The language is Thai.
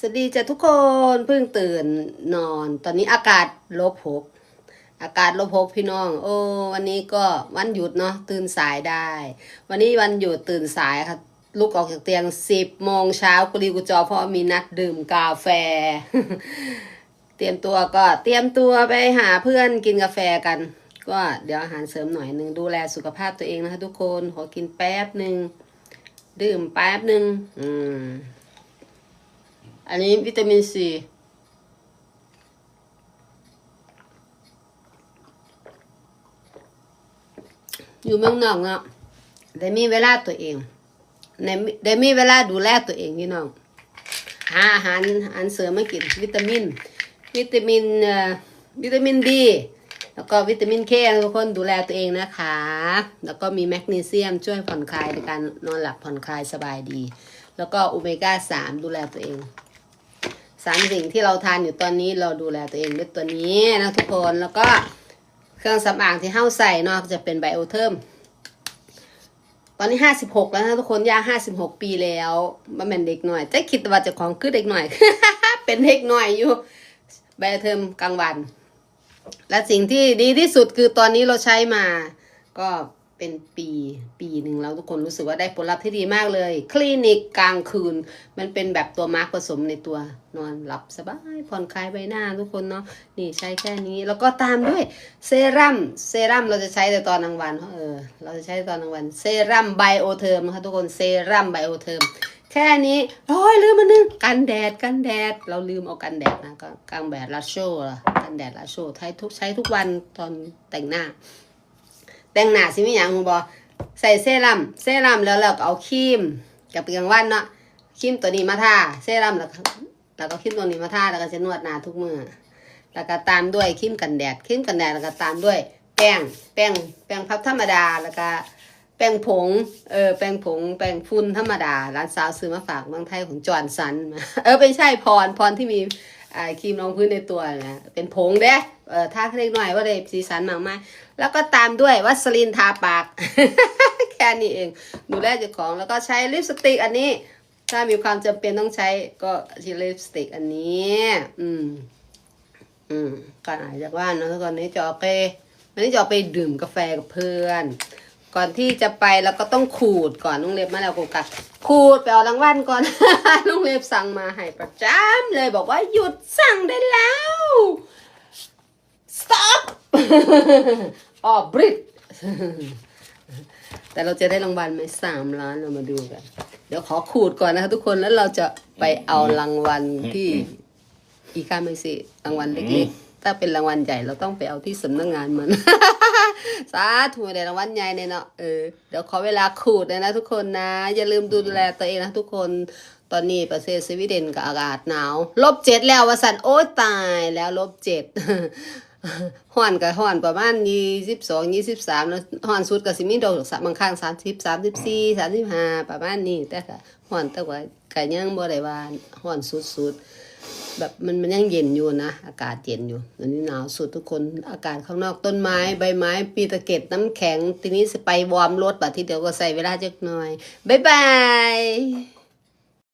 สวัสดีจ้ะทุกคนเพิ่งตื่นนอน ตอนนี้อากาศลบหกอากาศลบหกพี่น้อง โอ้วันนี้ก็วันหยุดเนาะตื่นสายได้ วันนี้วันหยุดตื่นสายค่ะลุกออกจากเตียงสิบโมงเช้ากุลีกุจอเพราะมีนัดดื่มกาแฟ เตรียมตัวก็เตรียมตัวไปหาเพื่อนกินกาแฟกัน ก็เดี๋ยวอาหารเสริมหน่อยหนึ่งดูแลสุขภาพตัวเองนะคะ ทุกคนขอกินแป๊บหนึ่งดื่มแป๊บหนึ่งอืม อันนี้วิตามินซีอยู่เมืองนอกเนาะได้มีเวลาตัวเองได้มีเวลาดูแลตัวเองพี่น้องหาอาหารอาหารเสริมมากินวิตามิน วิตามินอ่อวิตามินดีแล้วก็วิตามินเคทุกคนดูแลตัวเองนะคะ แล้วก็มีแมกนีเซียมช่วยผ่อนคลายในการนอนหลับผ่อนคลายสบายดี แล้วก็โอเมก้าสามดูแลตัวเอง สามสิ่งที่เราทานอยู่ตอนนี้เราดูแลตัวเองด้วยตัวนี้นะทุกคนแล้วก็เครื่องสำอางที่เฮ้าใส่เนอกจะเป็นไบโอเทอร์มตอนนี้ห้าสิบหกแล้วนะทุกคนย่าห้าสิบหกปีแล้วมันเป็นเด็กหน่อยจะคิดว่าจะของคือเด็กหน่อย เป็นเด็กหน่อยอยู่ไบโอเทอร์มกลางวัน และสิ่งที่ดีที่สุดคือตอนนี้เราใช้มาก็ เป็นปีปีหนึ่งแล้วทุกคนรู้สึกว่าได้ผลลัพธ์ที่ดีมากเลย คลินิกกลางคืน มันเป็นแบบตัวมาร์กผสมในตัวนอนหลับสบายผ่อนคลายใบหน้าทุกคนเนาะนี่ใช้แค่นี้แล้วก็ตามด้วยเซรั่มเซรั่มเราจะใช้แต่ตอนกลางวันเออเราจะใช้ตอนกลางวันเซรั่มไบโอเทอร์มนะคะทุกคนเซรั่มไบโอเทอร์มแค่นี้โอ้ยลืมมันนึงกันแดดกันแดด เราลืมเอากันแดดนะก็กางแดดลาโชกันแดดลาโชใช้ทุกใช้ทุกวันตอนแต่งหน้า แต่งหน้าสิมีอย่างบอใส่เซรั่มเซรั่มแล้วเราก็เอาครีมกับกลางวันเนาะครีมตัวนี้มาทาเซรั่มแล้วแล้วก็ครีมตัวนี้มาทาแล้วก็จะนวดหน้าทุกมือแล้วก็ตามด้วยครีมกันแดดครีมกันแดดแล้วก็ตามด้วยแป้งแป้งแป้งพับธรรมดาแล้วก็แป้งผง เออ แป้งผง แป้งฝุ่นธรรมดา ร้านสาวซื้อมาฝากเมืองไทยของจอร์นสัน เออไม่ใช่พร พรที่มี ครีมรองพื้นในตัวนะเป็นผงเด้เออทาเล็กหน่อยว่าได้สีสันมากมายแล้วก็ตามด้วยวัสลินทาปาก แค่นี้เองดูแลเจ้าของแล้วก็ใช้ลิปสติกอันนี้ ถ้ามีความจำเป็นต้องใช้ก็ใช้ลิปสติกอันนี้ อืม อืมก่อนออกจากบ้านนะทุกคนนี้จะออกไปวันนี้จะออกไปดื่มกาแฟกับเพื่อน ก่อนที่จะไปเราก็ต้องขูดก่อนลุงเล็บมาแล้วกูกัดขูดไปเอารางวัลก่อน ลุงเล็บสั่งมาให้ประจำเลยบอกว่าหยุดสั่งได้แล้ว stop อ๋อบริดแต่เราจะได้รางวัลไหมสามล้านเรามาดูกัน เดี๋ยวขอขูดก่อนนะคะทุกคนแล้วเราจะไปเอารางวัลที่อีกาไม่สิรางวัลเล็กๆ ถ้าเป็นรางวัลใหญ่เราต้องไปเอาที่สำนักงานมัน สาธุในรางวัลใหญ่เนี่ยเนาะเออเดี๋ยวขอเวลาขูดเลยนะทุกคนนะ อย่าลืมดูแลตัวเองนะทุกคนตอนนี้ประเทศสวีเดนกับอากาศหนาวลบเจ็ดแล้ววสันโอ้ตายแล้วลบเจ็ดห่อนกับห่อนประมาณยี่สิบสองยี่สิบสามแล้วห่อนสุดกับสิมีดอกสับบางข้างสามสิบสามสิบสี่สามสิบห้าประมาณนี้แต่ก็ห่อนแต่ว่าก็ยังบ่ได้ว่าห่อนสุดๆ แบบมันมันยังเย็นอยู่นะ อากาศเย็นอยู่ตอนนี้หนาวสุดทุกคนอากาศข้างนอกต้นไม้ใบไม้ ปีตะเก็ดน้ำแข็ง ทีนี้ไปวอร์มรถบัดทีเดียวก็ใส่เวลาจักหน่อย บ๊ายบาย